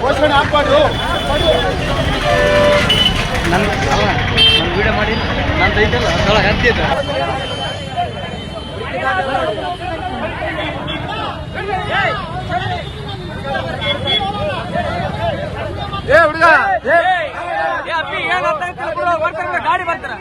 ಘೋಷಣೆ ಹಾಕ್ಬಾರ್ದು. ನನ್ನ ಅಲ್ಲ ನನ್ನ ವಿಡಿಯೋ ಮಾಡಿ. ನಂದು ಐತಲ್ಲ ಅದ್ರೊಳಗೆ ಹತ್ತಿದ್ದು ಏ ಹುಡುಗ ಏ. ಗಾಡಿ ಬರ್ತಾರ.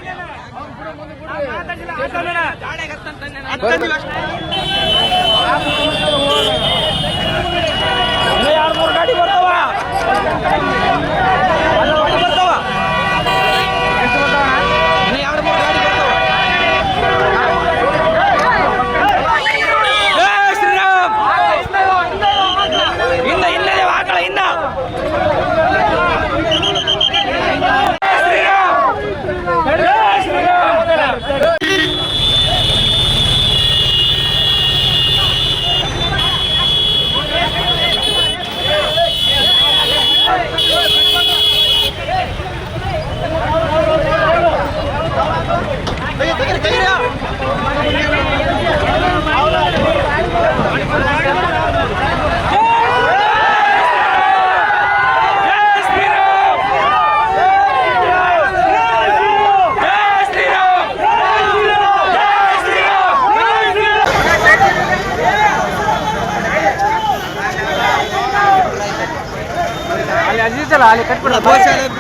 ಅಲ್ಲಿ ಅಜಿತಲ್ಲ ಅಲ್ಲಿ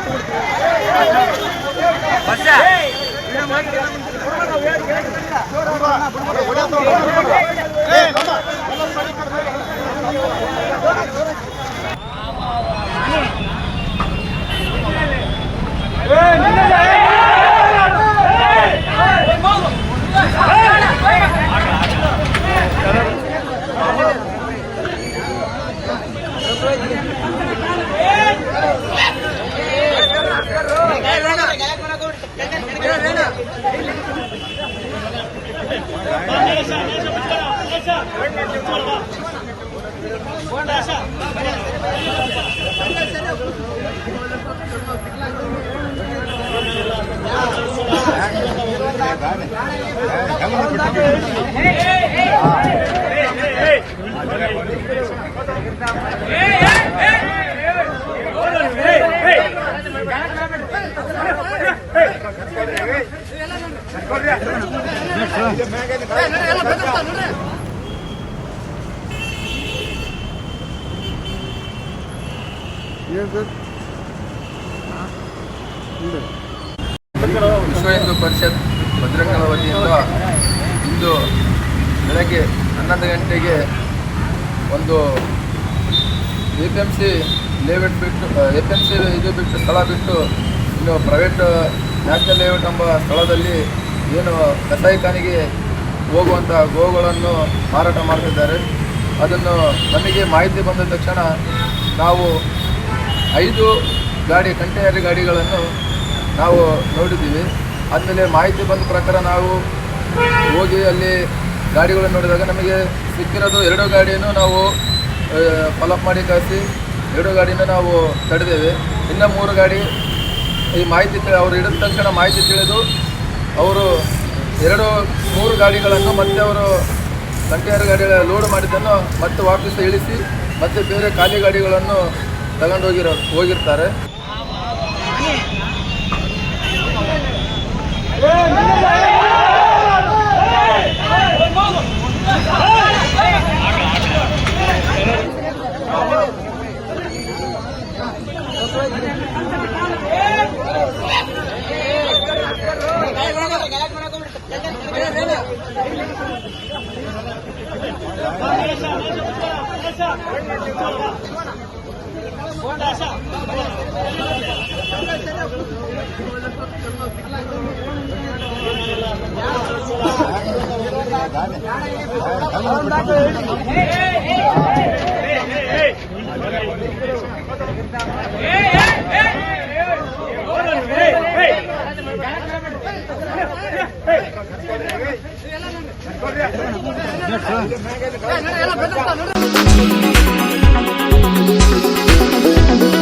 ಕಟ್ಬಿಡ ವಿಶ್ವ ಹಿಂದೂ ಪರಿಷತ್ ಭದ್ರಂಗಲ ವತಿಯಿಂದ ಇಂದು ಬೆಳಗ್ಗೆ ಹನ್ನೊಂದು ಗಂಟೆಗೆ ಒಂದು A P M C layout ಬಿಟ್ಟು ಎ ಪಿ ಎಂ ಸಿ ಇದು ಬಿಟ್ಟು ಸ್ಥಳ ಬಿಟ್ಟು ಇನ್ನು ಪ್ರೈವೇಟ್ ನ್ಯಾಷನಲ್ ಲೇಔಟ್ ಎಂಬ ಸ್ಥಳದಲ್ಲಿ ಏನು ಕಸಾಯಿಖಾನೆಗೆ ಹೋಗುವಂಥ ಗೋಗಳನ್ನು ಮಾರಾಟ ಮಾಡ್ತಿದ್ದಾರೆ. ಅದನ್ನು ನಮಗೆ ಮಾಹಿತಿ ಬಂದ ತಕ್ಷಣ ನಾವು ಐದು ಗಾಡಿ, ಕಂಟೈನರ್ ಗಾಡಿಗಳನ್ನು ನಾವು ನೋಡಿದ್ದೀವಿ. ಆದಮೇಲೆ ಮಾಹಿತಿ ಬಂದ ಪ್ರಕಾರ ನಾವು ಹೋಗಿ ಅಲ್ಲಿ ಗಾಡಿಗಳನ್ನು ನೋಡಿದಾಗ ನಮಗೆ ಸಿಕ್ಕಿರೋದು ಎರಡು ಗಾಡಿಯನ್ನು ನಾವು ಫಾಲೋಅಪ್ ಮಾಡಿ ಕಳಿಸಿ, ಎರಡು ಗಾಡಿನ ನಾವು ತಡೆದೇವೆ. ಇನ್ನು ಮೂರು ಗಾಡಿ ಈ ಮಾಹಿತಿ ಅವರು ಹಿಡಿದ ತಕ್ಷಣ ಮಾಹಿತಿ ತಿಳಿದು ಅವರು ಎರಡು, ಮೂರು ಗಾಡಿಗಳನ್ನು ಮತ್ತೆ ಅವರು ಕಂಟೈನರ್ ಗಾಡಿಗಳ ಲೋಡ್ ಮಾಡಿದ್ದನ್ನು ಮತ್ತೆ ವಾಪಸ್ ಇಳಿಸಿ ಮತ್ತೆ ಬೇರೆ ಖಾಲಿ ಗಾಡಿಗಳನ್ನು ತಗೊಂಡು ಹೋಗಿರೋ ಹೋಗಿರ್ತಾರೆ. ಏ Thank you.